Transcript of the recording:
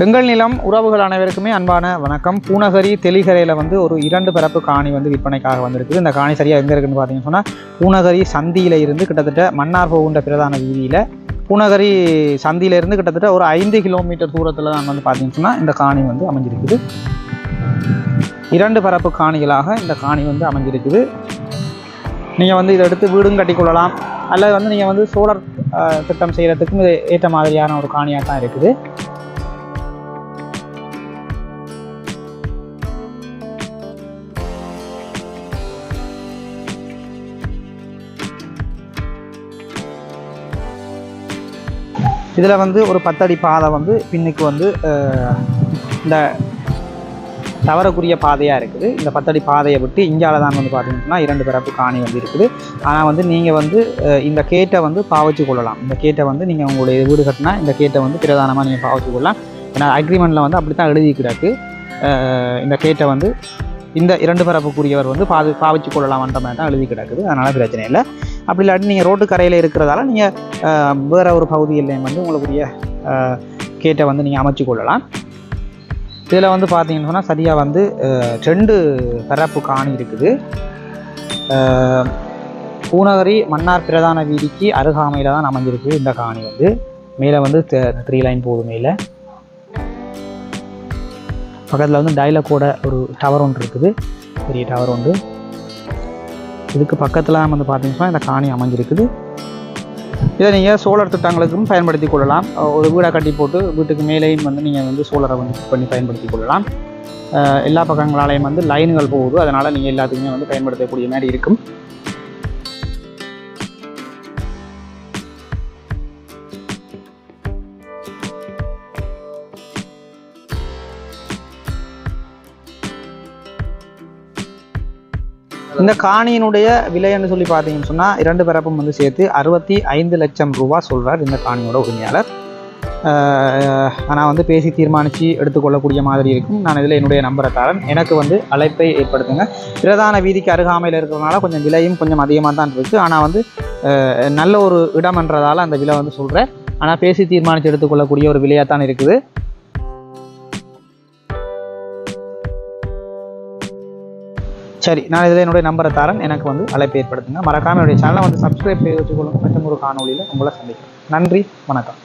எங்கள் நிலம் உறவுகள் அனைவருக்குமே அன்பான வணக்கம். பூனகரி தெளிகரையில் வந்து ஒரு இரண்டு பரப்பு காணி வந்து விற்பனைக்காக வந்திருக்குது. இந்த காணி சரியாக எங்கே இருக்குன்னு பார்த்தீங்கன்னு சொன்னால் பூனகரி சந்தியில் இருந்து கிட்டத்தட்ட மன்னார் போகின்ற பிரதான வீதியில் பூனகரி சந்தியிலேருந்து கிட்டத்தட்ட ஒரு ஐந்து கிலோமீட்டர் தூரத்தில் தான் வந்து பார்த்தீங்கன்னு சொன்னால் இந்த காணி வந்து அமைஞ்சிருக்குது. இரண்டு பரப்பு காணிகளாக இந்த காணி வந்து அமைஞ்சிருக்குது. நீங்கள் வந்து இதை எடுத்து வீடும் கட்டிக்கொள்ளலாம் அல்லது வந்து நீங்கள் வந்து சோலார் திட்டம் செய்கிறதுக்கும் இது ஏற்ற மாதிரியான ஒரு காணியாக தான் இருக்குது. இதில் வந்து ஒரு பத்தடி பாதை வந்து பின்னுக்கு வந்து இந்த தவறக்குரிய பாதையாக இருக்குது. இந்த பத்தடி பாதையை விட்டு இங்கால தான் வந்து பார்த்தீங்கன்னா இரண்டு பிறப்பு காணி வந்து இருக்குது. ஆனால் வந்து நீங்கள் வந்து இந்த கேட்டை வந்து பாவச்சு கொள்ளலாம். இந்த கேட்டை வந்து நீங்கள் உங்களுடைய வீடு கட்டினா இந்த கேட்டை வந்து பிரதானமாக நீங்கள் பாவச்சு கொள்ளலாம். ஏன்னா அக்ரிமெண்ட்டில் வந்து அப்படி தான் எழுதி கிடக்கு இந்த கேட்டை வந்து இந்த இரண்டு பரப்புக்குரியவர் வந்து பாது பாவிச்சு கொள்ளலாம்ன்ற மாதிரி தான் எழுதி கிடக்குது அதனால் பிரச்சனை இல்லை. அப்படி இல்லாட்டி நீங்கள் ரோட்டு கரையில் இருக்கிறதால நீங்கள் வேறு ஒரு பகுதியிலையும் வந்து உங்களுக்குரிய கேட்டை வந்து நீங்கள் அமைச்சு கொள்ளலாம். இதில் வந்து பார்த்தீங்கன்னு சொன்னால் சரியாக வந்து ரெண்டு தரப்பு காணி இருக்குது. பூநகரி மன்னார் பிரதான வீதிக்கு அருகாமையில் தான் அமைஞ்சிருக்கு இந்த காணி வந்து. மேலே வந்து த்ரீ லைன் போகுது மேலே. பக்கத்தில் வந்து டைலக்கோட ஒரு டவர் ஒன்று இருக்குது. பெரிய டவர் ஒன்று. இதுக்கு பக்கத்தில் வந்து பார்த்தீங்கன்னா இந்த காணி அமைஞ்சிருக்குது. இதை நீங்கள் சோலார் திட்டங்களுக்கும் பயன்படுத்தி கொள்ளலாம். ஒரு வீடாக கட்டி போட்டு வீட்டுக்கு மேலேயும் வந்து நீங்கள் வந்து சோலாரை வந்து ஃபிட் பண்ணி பயன்படுத்தி கொள்ளலாம். எல்லா பக்கங்களாலையும் வந்து லைன்கள் போகுது. அதனால் நீங்கள் எல்லாத்துக்குமே வந்து பயன்படுத்தக்கூடிய மாதிரி இருக்கும். இந்த காணியினுடைய விலைன்னு சொல்லி பார்த்தீங்கன்னு சொன்னால் இரண்டு பிறப்பும் வந்து சேர்த்து அறுபத்தி ஐந்து லட்சம் ரூபா சொல்கிறார் இந்த காணியோட உரிமையாளர். ஆனால் வந்து பேசி தீர்மானித்து எடுத்துக்கொள்ளக்கூடிய மாதிரி இருக்கும். நான் இதில் என்னுடைய நம்பரை தரேன். எனக்கு வந்து அழைப்பை ஏற்படுத்துங்க. பிரதான வீதிக்கு அருகாமையில் இருக்கிறதுனால கொஞ்சம் விலையும் கொஞ்சம் அதிகமாக தான் இருக்குது ஆனால் வந்து நல்ல ஒரு இடம்ன்றதால் அந்த விலை வந்து சொல்கிறேன் ஆனால் பேசி தீர்மானித்து எடுத்துக்கொள்ளக்கூடிய ஒரு விலையாக தான் இருக்குது. சரி நான் இதில் என்னுடைய நம்பரை தரேன். எனக்கு வந்து அழைப்பு ஏற்படுத்துங்க. மறக்காம என்னுடைய சேனலை வந்து சப்ஸ்கிரைப் செய்து வச்சுக்கொள்ளுங்க. மற்றும் ஒரு காணொலியில் உங்களை சந்திக்கிறேன். நன்றி வணக்கம்.